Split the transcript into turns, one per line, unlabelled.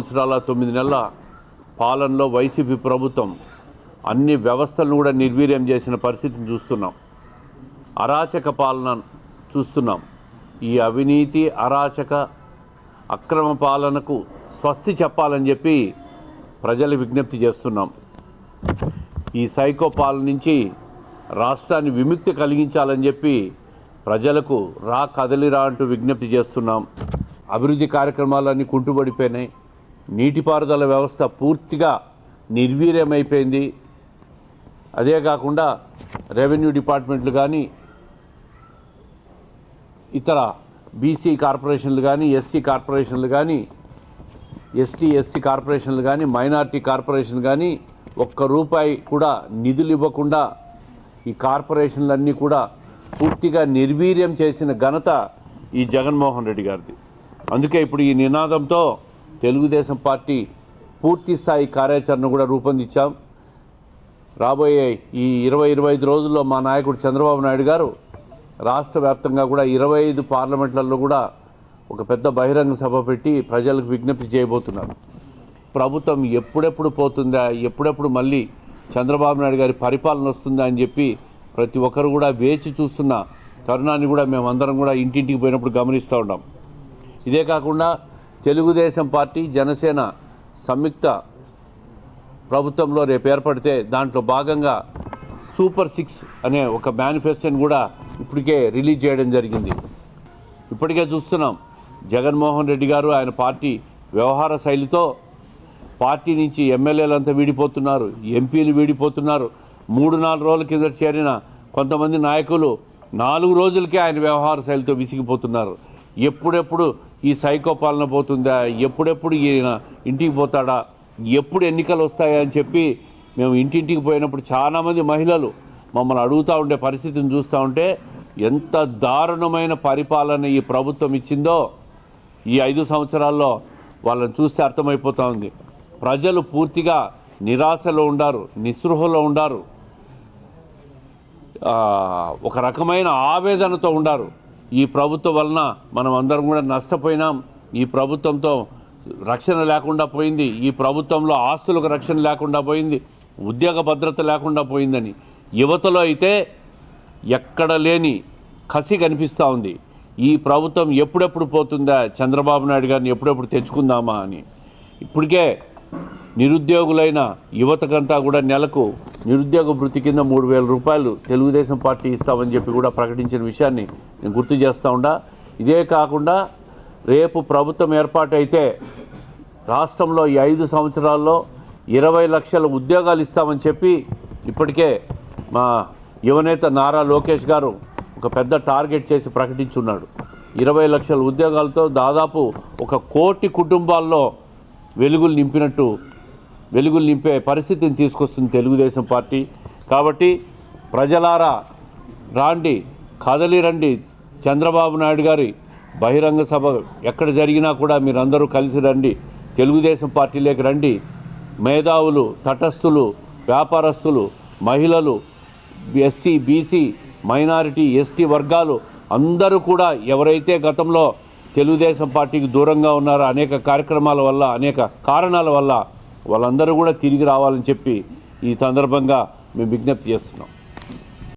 సంవత్సరాల తొమ్మిది నెలల పాలనలో వైసీపీ ప్రభుత్వం అన్ని వ్యవస్థలను కూడా నిర్వీర్యం చేసిన పరిస్థితిని చూస్తున్నాం. అరాచక పాలన చూస్తున్నాం. ఈ అవినీతి అరాచక అక్రమ పాలనకు స్వస్తి చెప్పాలని చెప్పి ప్రజలు విజ్ఞప్తి చేస్తున్నాం. ఈ సైకో పాలన నుంచి రాష్ట్రాన్ని విముక్తి కలిగించాలని చెప్పి ప్రజలకు రా కదలిరా అంటూ విజ్ఞప్తి చేస్తున్నాం. అభివృద్ధి కార్యక్రమాలన్నీ కుంటుబడిపోయినాయి. నీటిపారుదల వ్యవస్థ పూర్తిగా నిర్వీర్యమైపోయింది. అదే కాకుండా రెవెన్యూ డిపార్ట్మెంట్లు కానీ ఇతర బీసీ కార్పొరేషన్లు కానీ ఎస్సీ కార్పొరేషన్లు కానీ ఎస్టీ ఎస్సీ కార్పొరేషన్లు కానీ మైనార్టీ కార్పొరేషన్ కానీ ఒక్క రూపాయి కూడా నిధులు ఇవ్వకుండా ఈ కార్పొరేషన్లన్నీ కూడా పూర్తిగా నిర్వీర్యం చేసిన ఘనత ఈ జగన్మోహన్ రెడ్డి గారిది. అందుకే ఇప్పుడు ఈ నినాదంతో తెలుగుదేశం పార్టీ పూర్తి స్థాయి కార్యాచరణ కూడా రూపొందించాం. రాబోయే ఈ ఇరవై ఇరవై ఐదు రోజుల్లో మా నాయకుడు చంద్రబాబు నాయుడు గారు రాష్ట్ర వ్యాప్తంగా కూడా ఇరవై ఐదు పార్లమెంట్లలో కూడా ఒక పెద్ద బహిరంగ సభ పెట్టి ప్రజలకు విజ్ఞప్తి చేయబోతున్నారు. ప్రభుత్వం ఎప్పుడెప్పుడు పోతుందా ఎప్పుడెప్పుడు మళ్ళీ చంద్రబాబు నాయుడు గారి పరిపాలన వస్తుందా అని చెప్పి ప్రతి ఒక్కరు కూడా వేచి చూస్తున్న తరుణాన్ని కూడా మేమందరం కూడా ఇంటింటికి పోయినప్పుడు గమనిస్తూ ఉన్నాం. ఇదే కాకుండా తెలుగుదేశం పార్టీ జనసేన సంయుక్త ప్రభుత్వంలో రేపు ఏర్పడితే దాంట్లో భాగంగా సూపర్ సిక్స్ అనే ఒక మేనిఫెస్టోని కూడా ఇప్పటికే రిలీజ్ చేయడం జరిగింది. ఇప్పటికే చూస్తున్నాం. జగన్మోహన్ రెడ్డి గారు ఆయన పార్టీ వ్యవహార శైలితో పార్టీ నుంచి ఎమ్మెల్యేలంతా వీడిపోతున్నారు ఎంపీలు వీడిపోతున్నారు. మూడు నాలుగు రోజుల కింద చేరిన కొంతమంది నాయకులు నాలుగు రోజులకే ఆయన వ్యవహార శైలితో విసిగిపోతున్నారు. ఎప్పుడెప్పుడు ఈ సైకోపాలన పోతుందా? ఎప్పుడెప్పుడు ఈయన ఇంటికి పోతాడా? ఎప్పుడు ఎన్నికలు వస్తాయా అని చెప్పి మేము ఇంటింటికి పోయినప్పుడు చాలామంది మహిళలు మమ్మల్ని అడుగుతూ ఉండే పరిస్థితిని చూస్తూ ఉంటే ఎంత దారుణమైన పరిపాలన ఈ ప్రభుత్వం ఇచ్చిందో ఈ ఐదు సంవత్సరాల్లో వాళ్ళని చూస్తే అర్థమైపోతూ ఉంది. ప్రజలు పూర్తిగా నిరాశలో ఉండారు నిస్పృహలో ఉండారు. ఒక రకమైన ఆవేదనతో ఉండారు. ఈ ప్రభుత్వం వలన మనం అందరం కూడా నష్టపోయినాం. ఈ ప్రభుత్వంతో రక్షణ లేకుండా పోయింది. ఈ ప్రభుత్వంలో ఆస్తులకు రక్షణ లేకుండా పోయింది. ఉద్యోగ భద్రత లేకుండా పోయిందని. యువతలో అయితే ఎక్కడ లేని కసి కనిపిస్తూ ఉంది. ఈ ప్రభుత్వం ఎప్పుడెప్పుడు పోతుందా? చంద్రబాబు నాయుడు గారిని ఎప్పుడెప్పుడు తెచ్చుకుందామా అని. ఇప్పటికే నిరుద్యోగులైన యువతకంతా కూడా నెలకు నిరుద్యోగ వృత్తి కింద మూడు వేల రూపాయలు తెలుగుదేశం పార్టీ ఇస్తామని చెప్పి కూడా ప్రకటించిన విషయాన్ని నేను గుర్తు చేస్తూ ఉండా. ఇదే కాకుండా రేపు ప్రభుత్వం ఏర్పాటైతే రాష్ట్రంలో ఈ ఐదు సంవత్సరాల్లో ఇరవై లక్షల ఉద్యోగాలు ఇస్తామని చెప్పి ఇప్పటికే మా యువనేత నారా లోకేష్ గారు ఒక పెద్ద టార్గెట్ చేసి ప్రకటించున్నాడు. ఇరవై లక్షల ఉద్యోగాలతో దాదాపు ఒక కోటి కుటుంబాల్లో వెలుగులు నింపినట్టు వెలుగులు నింపే పరిస్థితిని తీసుకొస్తుంది తెలుగుదేశం పార్టీ. కాబట్టి ప్రజలారా రాండి కదలి రండి. చంద్రబాబు నాయుడు గారి బహిరంగ సభ ఎక్కడ జరిగినా కూడా మీరందరూ కలిసి రండి. తెలుగుదేశం పార్టీలోకి రండి. మేధావులు తటస్థులు వ్యాపారస్తులు మహిళలు ఎస్సీ బీసీ మైనారిటీ ఎస్టీ వర్గాలు అందరూ కూడా ఎవరైతే గతంలో తెలుగుదేశం పార్టీకి దూరంగా ఉన్నారు అనేక కార్యక్రమాల వల్ల అనేక కారణాల వల్ల వాళ్ళందరూ కూడా తిరిగి రావాలని చెప్పి ఈ సందర్భంగా మేము విజ్ఞప్తి చేస్తున్నాం.